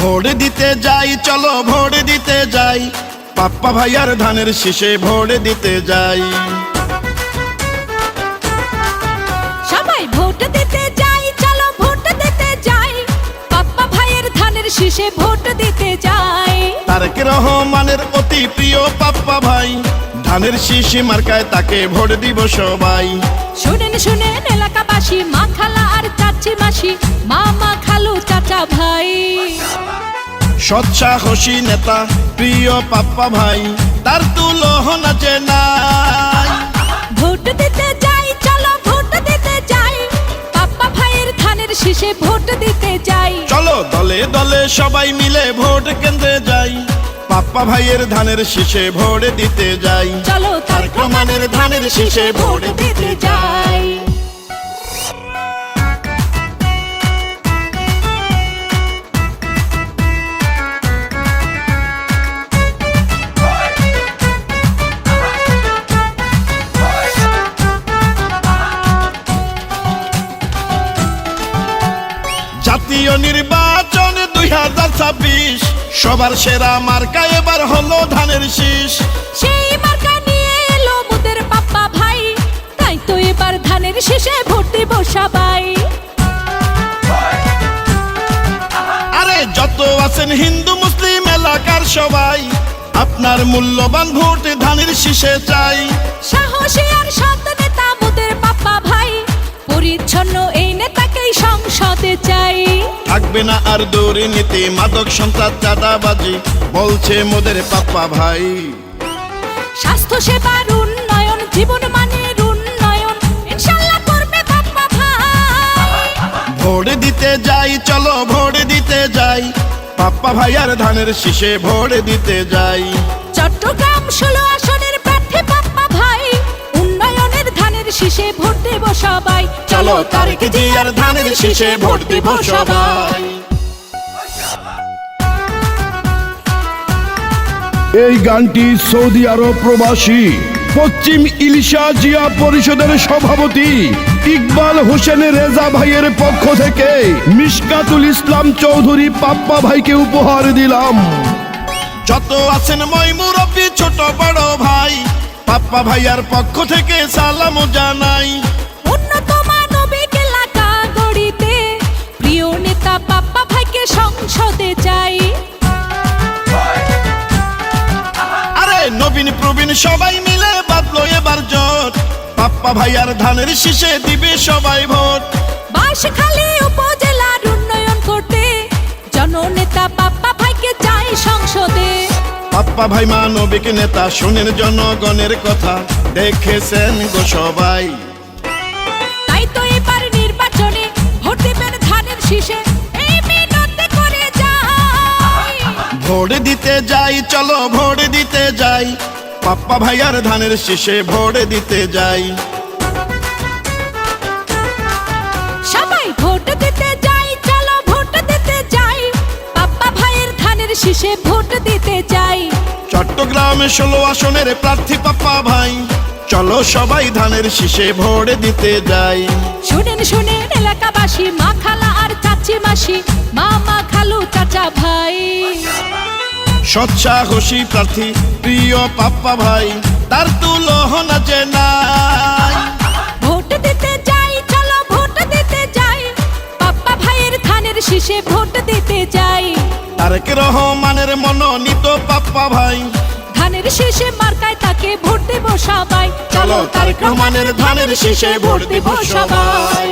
Vote দিতে যাই চলো ভোট দিতে যাই। পাপ্পা ভাইয়ার ধানের শীষে ভোট দিতে যাই। সবাই ভোট দিতে যাই চলো ভোট দিতে যাই। পাপ্পা ভাইয়ের ধানের শীষে ভোট দিতে যাই। তারেক রহমানের অতি প্রিয় পাপ্পা ভাই ধানের শীষ মার্কায় তাকে ভোট দিব সবাই। শুনেন শুনেন এলাকাবাসী মা খালা আর চাচি মাসি মামা খালু চাচা ভাই সৎসাহসী নেতা প্রিয় পাপ্পা ভাই তার তুলনা যে নাই। ভোট দিতে যাই চলো ভোট দিতে যাই পাপ্পা ভাইয়ের ধানের শীষে ভোট দিতে যাই। চলো দলে দলে সবাই মিলে ভোট কেন্দ্রে যাই পাপ্পা ভাইয়ের ধানের শীষে ভোট দিতে যাই। চলো তার প্রমাণের ধানের শীষে ভোট দিতে যাই। জাতীয় নির্বাচন দুই হাজার ছাব্বিশ। সবার সেরা মার্কা এবার হলো ধানের শীষ। সেই মার্কা নিয়ে এলো মোদের পাপ্পা ভাই। তাই তো এবার ধানের শীষে ভোট দিব সবাই। আরে যত আছেন হিন্দু মুসলিম এলাকার সবাই আপনার মূল্যবান ভোট ধানের শীষে চাই। সাহসী আর সৎ নেতা মোদের পাপ্পা ভাই। পরিচ্ছন্ন এই নেতাকেই সংসদে চাই। থাকবে না আর দুর্নীতি মাদক সন্ত্রাস চাঁদাবাজি বলছে মোদের পাপ্পা ভাই। স্বাস্থ্য সেবার উন্নয়ন জীবন মানের উন্নয়ন ইনশাল্লাহ করবে পাপ্পা ভাই। ভোট দিতে যাই চলো ভোট দিতে যাই। পাপ্পা ভাই আর ধানের শীষে ভোট দিতে যাই। চট্টগ্রাম ষোলো চলো তারেক জিয়ার ধানের শীষে ভোট দিব সবাই এই গানটি সৌদি আরব প্রবাসী পশ্চিম ইলিশা জিয়া পরিষদের সভাপতি ইকবাল হোসেন রেজা ভাইয়ের পক্ষ থেকে মিশকাতুল ইসলাম চৌধুরী পাপ্পা ভাইকে উপহার দিলাম। যত আছেন মই মুরব্বী ছোট বড় ভাই পাপ্পা ভাইয়ার পক্ষ থেকে সালাম জানাই। ভাইকে সংসদে চাই আরে নবীন প্রবীণ সবাই মিলে এবার জোট। পাপ্পা ভাইয়ার ধানের শীষে দিবে সবাই ভোট। বাঁশখালী উপজেলার উন্নয়ন করতে জননেতা পাপ্পা ভাইকে চাই সংসদে। পাপ্পা ভাই মানবিক নেতা শোনেন জনগণের কথা দেখেছেন গো সবাই। ভোট দিতে যাই চলো ভোট দিতে যাই। পাপ্পা ভাইয়ার ধানের শীষে ভোট দিতে যাই। সবাই ভোট দিতে যাই চলো ভোট দিতে যাই। পাপ্পা ভাইয়ের ধানের শীষে ভোট দিতে যাই। চট্টগ্রামে ষোলো আসনের প্রার্থী পাপ্পা ভাই। চলো সবাই ধানের শীষে ভোট দিতে যাই। শুনেন শুনেন এলাকাবাসী মা সৎসাহসী প্রার্থী প্রিয় পাপ্পা ভাই তার তুলনা যে নাই। ভোট দিতে যাই চলো ভোট দিতে যাই। পাপ্পা ভাইয়ের ধানের শীষে ভোট দিতে যাই। তারেক রহমানের মনোনীত পাপ্পা ভাই। ধানের শীষে মার্কায় তাকে ভোট দেব সবাই। চলো তারেক রহমানের ধানের শীষে ভোট দিব সবাই।